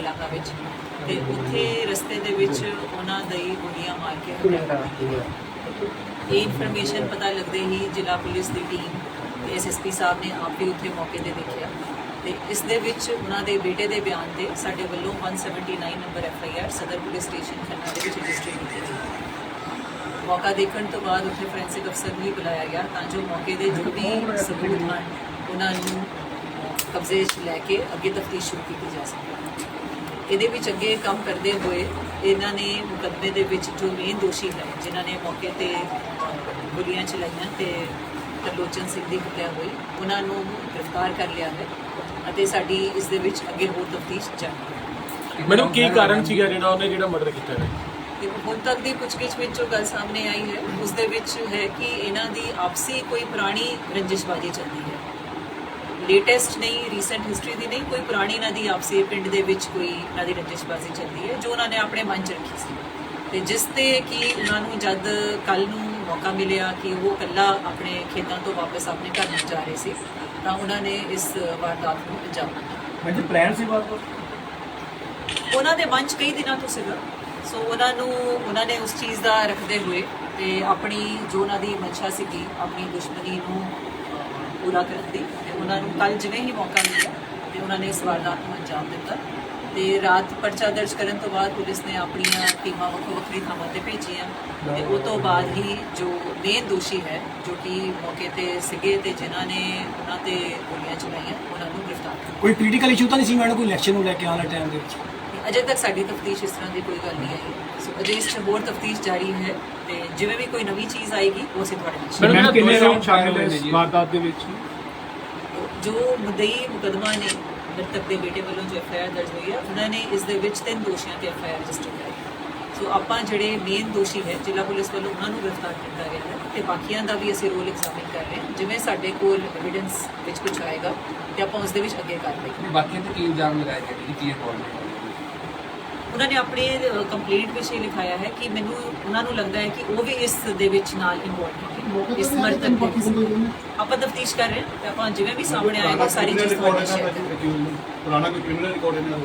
ਇਲਾਕਾ ਵਿੱਚ। ਤੇ ਉੱਥੇ ਰਸਤੇ ਦੇ ਵਿੱਚ ਉਹਨਾਂ ਦੀ ਗੋਲੀਆਂ ਮਾਰ ਕੇ ਹੱਤਿਆ ਕਰ ਇਹ ਇਨਫੋਰਮੇਸ਼ਨ ਪਤਾ ਲੱਗਦੇ ਹੀ ਜ਼ਿਲ੍ਹਾ ਪੁਲਿਸ ਦੀ ਟੀਮ ਤੇ ਐਸਐਸਪੀ ਸਾਹਿਬ ਨੇ ਆਪ ਵੀ ਉੱਥੇ ਮੌਕੇ ਤੇ ਦੇਖਿਆ। ਤੇ ਇਸ ਦੇ ਵਿੱਚ ਉਹਨਾਂ ਦੇ ਬੇਟੇ ਦੇ ਬਿਆਨ ਤੇ ਸਾਡੇ ਵੱਲੋਂ 179 number FIR Sadar police station Khanna ਦੇ ਵਿੱਚ ਰਜਿਸਟਰ ਕੀਤੀ ਗਈ। ਮੌਕਾ ਦੇਖਣ ਤੋਂ ਬਾਅਦ ਉੱਥੇ ਫੋਰੈਂਸਿਕ ਅਫਸਰ ਵੀ ਬੁਲਾਇਆ ਗਿਆ ਤਾਂ ਜੋ ਮੌਕੇ ਦੇ ਜੋ ਵੀ ਸਬੂਤ ਹਨ, ਉਹਨਾਂ ਨੂੰ ਕਬਜ਼ੇ 'ਚ ਲੈ ਕੇ ਅੱਗੇ ਤਫਤੀਸ਼ ਸ਼ੁਰੂ ਕੀਤੀ ਜਾ ਸਕੇ ਇਹਦੇ ਵਿੱਚ ਅੱਗੇ ਕੰਮ ਕਰਦੇ ਹੋਏ ਇਹਨਾਂ ਨੇ ਮੁਕੱਦਮੇ ਦੇ ਵਿੱਚ ਜੋ ਮੇਨ ਦੋਸ਼ੀ ਹੈ ਜਿਨ੍ਹਾਂ ਨੇ ਮੌਕੇ ਤੇ ਗੋਲੀਆਂ ਚਲਾਈਆਂ ਤੇ ਤਰਲੋਚਨ ਸਿੰਘ ਦੀ ਹੱਤਿਆ ਹੋਈ ਉਹਨਾਂ ਨੂੰ ਗ੍ਰਿਫਤਾਰ ਕਰ ਲਿਆ ਹੈ ਅਤੇ ਸਾਡੀ ਇਸ ਦੇ ਵਿੱਚ ਅੱਗੇ ਹੋਰ ਤਫਤੀਸ਼ ਜਾਰੀ ਹੈ। ਮੈਡਮ ਕੀ ਕਾਰਨ ਸੀਗਾ ਜਿਹੜਾ ਉਹਨੇ ਜਿਹੜਾ ਮਰਡਰ ਕੀਤਾ ਹੈ? ਹੁਣ ਤੱਕ ਦੀ ਪੁੱਛਗਿੱਛ ਵਿੱਚ ਜੋ ਗੱਲ ਸਾਹਮਣੇ ਆਈ ਹੈ ਉਸ ਦੇ ਵਿੱਚ ਹੈ ਕਿ ਇਹਨਾਂ ਦੀ ਆਪਸੀ ਕੋਈ ਪੁਰਾਣੀ ਰੰਜਿਸ਼ਬਾਜੀ ਚੱਲਦੀ ਹੈ। ਲੇਟੈਸਟ ਨਹੀਂ ਰੀਸੈਂਟ ਹਿਸਟਰੀ ਦੀ ਨਹੀਂ ਕੋਈ ਪੁਰਾਣੀ ਇਹਨਾਂ ਦੀ ਆਪਸੀ ਪਿੰਡ ਦੇ ਵਿੱਚ ਕੋਈ ਇਹਨਾਂ ਦੀ ਰੰਜਿਸ਼ਬਾਜੀ ਚੱਲਦੀ ਹੈ ਜੋ ਉਹਨਾਂ ਨੇ ਆਪਣੇ ਮਨ 'ਚ ਰੱਖੀ ਸੀ। ਤੇ ਜਿਸ ਤੇ ਕਿ ਉਹਨਾਂ ਨੂੰ ਜਦ ਕੱਲ ਨੂੰ ਮੌਕਾ ਮਿਲਿਆ ਕਿ ਉਹ ਇਕੱਲਾ ਆਪਣੇ ਖੇਤਾਂ ਤੋਂ ਵਾਪਸ ਆਪਣੇ ਘਰ ਨੂੰ ਜਾ ਰਹੇ ਸੀ ਤਾਂ ਉਹਨਾਂ ਨੇ ਇਸ ਵਾਰਦਾਤ ਨੂੰ ਅੰਜਾਮ ਦਿੱਤਾ। ਮੈਂ ਜੀ ਪਲਾਨ ਸੀ ਬਾਤ ਉਹਨਾਂ ਦੇ ਮਨ 'ਚ ਕਈ ਦਿਨਾਂ ਤੋਂ ਸੀਗਾ। ਸੋ ਉਹਨਾਂ ਨੂੰ ਉਹਨਾਂ ਨੇ ਉਸ ਚੀਜ਼ ਦਾ ਰੱਖਦੇ ਹੋਏ ਤੇ ਆਪਣੀ ਜੋ ਉਹਨਾਂ ਦੀ ਮਨਸ਼ਾ ਸੀਗੀ ਆਪਣੀ ਦੁਸ਼ਮਣੀ ਨੂੰ ਪੂਰਾ ਕਰਨ ਦੀ ਉਹਨਾਂ ਨੂੰ ਕੱਲ ਜਿਵੇਂ ਹੀ ਮੌਕਾ ਮਿਲਿਆ ਤੇ ਉਹਨਾਂ ਨੇ ਇਸ ਵਾਰਦਾਤ ਨੂੰ ਅੰਜਾਮ ਦਿੱਤਾ ਤੇ ਰਾਤ ਪਰਚਾ ਦਰਜ ਕਰਨ ਤੋਂ ਬਾਅਦ ਪੁਲਿਸ ਨੇ ਆਪਣੀਆਂ ਟੀਮਾਂ ਵੱਖੋ ਵੱਖਰੀ ਥਾਵਾਂ ਤੇ ਭੇਜੀਆਂ ਤੇ ਉਹ ਤੋਂ ਬਾਅਦ ਹੀ ਜੋ ਮੇਨ ਦੋਸ਼ੀ ਹੈ ਜੋ ਕਿ ਮੌਕੇ ਤੇ ਸੀਗੇ ਤੇ ਜਿਨ੍ਹਾਂ ਨੇ ਉਹਨਾਂ ਤੇ ਗੋਲੀਆਂ ਚਲਾਈਆਂ ਉਹਨਾਂ ਨੂੰ ਗ੍ਰਿਫਤਾਰ ਕੀਤਾ ਕੋਈ ਪੋਲੀਟੀਕਲ ਇਸ਼ੂ ਤਾਂ ਨਹੀਂ ਸੀ ਮੈਡਮ ਕੋਈ ਇਲੈਕਸ਼ਨ ਨੂੰ ਲੈ ਕੇ ਆਉਣ ਵਾਲੇ ਟਾਈਮ ਦੇ ਵਿੱਚ ਅਜੇ ਤੱਕ ਸਾਡੀ ਤਫਤੀਸ਼ ਇਸ ਤਰ੍ਹਾਂ ਦੀ ਕੋਈ ਗੱਲ ਨਹੀਂ ਆਈ ਸੋ ਅਜੇ ਇਸ 'ਚ ਹੋਰ ਤਫਤੀਸ਼ ਜਾਰੀ ਹੈ ਤੇ ਜਿਵੇਂ ਵੀ ਕੋਈ ਨਵੀਂ ਚੀਜ਼ ਆਏਗੀ ਉਹ ਅਸੀਂ ਤੁਹਾਡੇ ਨਾਲ ਮੈਡਮ ਕਿੰਨੇ ਸ਼ਾਮਿਲ ਹੋਏ ਨੇ ਜੀ? ਵਾਰਦਾਤ ਦੇ ਵਿੱਚ। ਜੋ ਮੁਦਈ ਮੁਕਦਮਾ ਨੇ ਮ੍ਰਿਤਕ ਦੇ ਬੇਟੇ ਵੱਲੋਂ ਜੋ ਐਫਆਈਆਰ ਦਰਜ ਹੋਈ ਹੈ ਉਹਨਾਂ ਨੇ ਇਸ ਦੇ ਵਿੱਚ ਤਿੰਨ ਦੋਸ਼ੀਆਂ ਤੇ ਐਫਆਈਆਰ ਰਜਿਸਟਰ ਕਰਾਈ ਸੋ ਆਪਾਂ ਜਿਹੜੇ ਮੇਨ ਦੋਸ਼ੀ ਹੈ, ਜ਼ਿਲ੍ਹਾ ਪੁਲਿਸ ਵੱਲੋਂ ਉਹਨਾਂ ਨੂੰ ਗ੍ਰਿਫਤਾਰ ਕੀਤਾ ਗਿਆ ਹੈ ਤੇ ਬਾਕੀਆਂ ਦਾ ਵੀ ਅਸੀਂ ਰੋਲ ਐਗਜ਼ਾਮਿਨ ਕਰ ਰਹੇ ਹਾਂ, ਜਿਵੇਂ ਸਾਡੇ ਕੋਲ ਐਵੀਡੈਂਸ ਵਿੱਚ ਕੁਝ ਆਏਗਾ ਤੇ ਆਪਾਂ ਉਸ ਦੇ ਵਿੱਚ ਅੱਗੇ ਕਰ ਲਈਏ। ਬਾਕੀਆਂ ਤੇ ਕੀ ਇਲਜ਼ਾਮ ਲਗਾਏ ਗਏ ਨੇ ਕੀ ਰਿਪੋਰਟ ਉਹਨਾਂ ਨੇ ਆਪਣੇ ਕੰਪਲੇਂਟ ਵਿੱਚ ਇਹ ਲਿਖਾਇਆ ਹੈ ਕਿ ਮੈਨੂੰ ਉਹਨਾਂ ਨੂੰ ਲੱਗਦਾ ਹੈ ਕਿ ਉਹ ਵੀ ਇਸ ਦੇ ਵਿੱਚ ਨਾਲ ਇਨਵੋਲਵ ਹੈ ਇਸ ਮਰਤਬ ਦੇ ਵਿੱਚ ਆਪਾਂ ਤਫਤੀਸ਼ ਕਰ ਰਹੇ ਹਾਂ ਤੇ ਆਪਾਂ ਜਿਵੇਂ ਵੀ ਸਾਹਮਣੇ ਆਏਗਾ ਸਾਰੀ ਚੀਜ਼ ਤੁਹਾਡੇ ਸ਼ੇਅਰ ਪੁਰਾਣਾ ਕੋਈ ਕ੍ਰਿਮੀਨਲ ਰਿਕਾਰਡ ਇਹਨਾਂ ਦਾ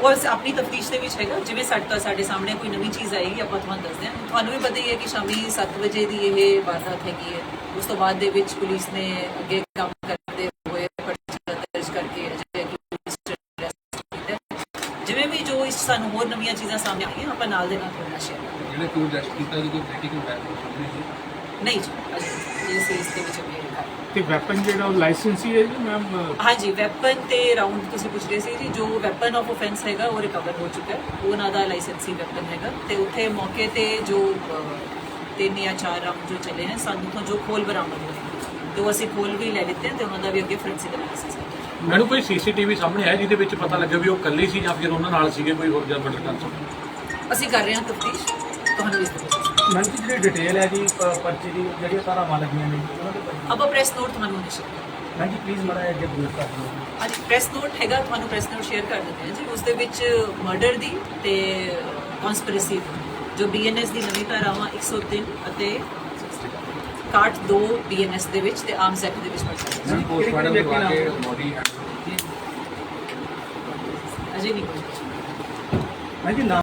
ਉਹ? ਅਸੀਂ ਆਪਣੀ ਤਫਤੀਸ਼ ਦੇ ਵਿੱਚ ਹੈਗਾ ਜਿਵੇਂ ਸਾਡੇ ਤੋਂ ਸਾਡੇ ਸਾਹਮਣੇ ਕੋਈ ਨਵੀਂ ਚੀਜ਼ ਆਏਗੀ ਆਪਾਂ ਤੁਹਾਨੂੰ ਦੱਸਦੇ ਹਾਂ। ਤੁਹਾਨੂੰ ਵੀ ਪਤਾ ਹੀ ਹੈ ਕਿ ਸ਼ਾਮੀ 7 ਵਜੇ ਦੀ ਇਹ ਵਾਰਦਾਤ ਹੈਗੀ ਹੈ। ਉਸ ਤੋਂ ਬਾਅਦ ਦੇ ਵਿੱਚ ਪੁਲਿਸ ਨੇ ਅੱਗੇ ਕੰਮ ਕਰਦੇ ਹੋਏ ਪਰਚਾ ਦਰਜ ਕਰਕੇ ਅਜੇ ਪੁਲਿਸ ਅਰੈਸਟ ਕੀਤਾ ਹੈ। ਜਿਵੇਂ ਵੀ ਜੋ ਇਸ ਸਾਨੂੰ ਹੋਰ ਨਵੀਆਂ ਚੀਜ਼ਾਂ ਸਾਹਮਣੇ ਆਈਆਂ ਆਪਾਂ ਨਾਲ ਦੇ ਨਾਲ ਨਾਲ ਸ਼ੇਅਰ ਕਰਾਂਗੇ। ਜਿਹੜੇ ਕੋਈ ਅਰੈਸਟ ਕੀਤਾ ਜੀ ਕੋਈ ਪੋਲੀਟੀਕਲ ਬੈਕਗ੍ਰਾਉਂਡ ਨਹੀਂ ਜੀ ਨਹੀਂ ਜੀ ਅਜੇ ਇਸ ਇਸ ਦੇ ਵਿੱਚ ਅੱਗੇ ਕਰ ਤੇ ਵੈਪਨ ਜਿਹੜਾ ਉਹ ਲਾਇਸੈਂਸੀ ਹੈ ਜੀ ਮੈਮ ਹਾਂਜੀ ਵੈਪਨ ਤੇ ਰਾਉਂਡ ਤੁਸੀਂ ਪੁੱਛ ਰਹੇ ਸੀ ਜੀ ਜੋ ਵੈਪਨ ਆਫ ਆਫੈਂਸ ਹੈਗਾ ਉਹ ਰਿਕਵਰ ਹੋ ਚੁੱਕਾ ਹੈ। ਉਹ ਉਹਨਾਂ ਦਾ ਲਾਇਸੈਂਸੀ ਵੈਪਨ ਹੈਗਾ। ਤੇ ਉੱਥੇ ਮੌਕੇ ਤੇ ਜੋ ਅਹ, ਤਿੰਨ ਜਾਂ ਚਾਰ ਰਾਉਂਡ ਜੋ ਚੱਲੇ ਹਨ ਸਾਨੂੰ ਤੋਂ ਜੋ ਖੋਲ ਬਰਾਮਦ ਹੋਏ ਤੇ ਉਹ ਅਸੀਂ ਖੋਲ ਵੀ ਲੈ ਲਿੱਤੇ ਤੇ ਉਹਨਾਂ ਦਾ ਵੀ ਅੱਗੇ ਫੋਰੈਂਸਿਕ ਐਨਾਲਿਸਿਸ ਹੈ ਮੈਨੂੰ ਕੋਈ ਸੀਸੀਟੀਵੀ ਸਾਹਮਣੇ ਆਇਆ ਜਿਹਦੇ ਵਿੱਚ ਪਤਾ ਲੱਗਾ ਵੀ ਉਹ ਇਕੱਲੀ ਸੀ ਜਾਂ ਫਿਰ ਉਹਨਾਂ ਨਾਲ ਸੀਗੇ ਕੋਈ ਹੋਰ ਜਾਂ ਮਰਡਰ ਕਰ ਸਕਦਾ? ਅਸੀਂ ਕਰ ਰਹੇ ਹਾਂ ਤਫਤੀਸ਼। ਤੁਹਾਨੂੰ ਇਸ ਦੇ ਮੈਮ ਜੀ ਜਿਹੜੀ ਡਿਟੇਲ ਹੈ ਜੀ ਪ- ਪਰਚੇ ਦੀ ਜਿਹੜੀਆਂ ਧਾਰਾਵਾਂ ਲੱਗੀਆਂ ਨੇ ਜੀ, ਉਹਨਾਂ ਦੇ ਬਾਰੇ ਆਪਾਂ ਪ੍ਰੈਸ ਨੋਟ ਤੁਹਾਨੂੰ ਨਿਸ਼ਚਿਤ ਕਰਾਂਗੇ ਮੈਮ ਜੀ ਪਲੀਜ਼ ਮੜਾ ਅੱਗੇ ਬੂਟ ਕਰ ਦਿਓ। ਹਾਂਜੀ ਪ੍ਰੈਸ ਨੋਟ ਹੈਗਾ ਤੁਹਾਨੂੰ ਪ੍ਰੈਸ ਨੋਟ ਸ਼ੇਅਰ ਕਰ ਦਿੰਦੇ ਹਾਂ ਜੀ। ਉਸ ਦੇ ਵਿੱਚ ਮਰਡਰ ਦੀ ਤੇ ਕਨਸਪੀਰੇਸੀ ਜੋ ਬੀਐਨਐਸ ਦੀ ਨਵੀਂ ਧਾਰਾਵਾਂ 103 ਅਤੇ 62 ਬੀਐਨਐਸ ਦੇ ਵਿੱਚ ਤੇ ਆਰਮਸ ਐਕਟ ਦੇ ਵਿੱਚ ਪਰਚਾ ਦਰਜ ਜੀ ਪੋਸਟਮਾਰਟਮ ਕਿਹੜੇ ਕਰਵਾ ਕੇ ਨਾਮ? ਬੋਡੀ ਹੈ। ਅਜੇ ਨਹੀਂ ਕੋਈ ਮੈਮ ਜੀ ਨਾਮ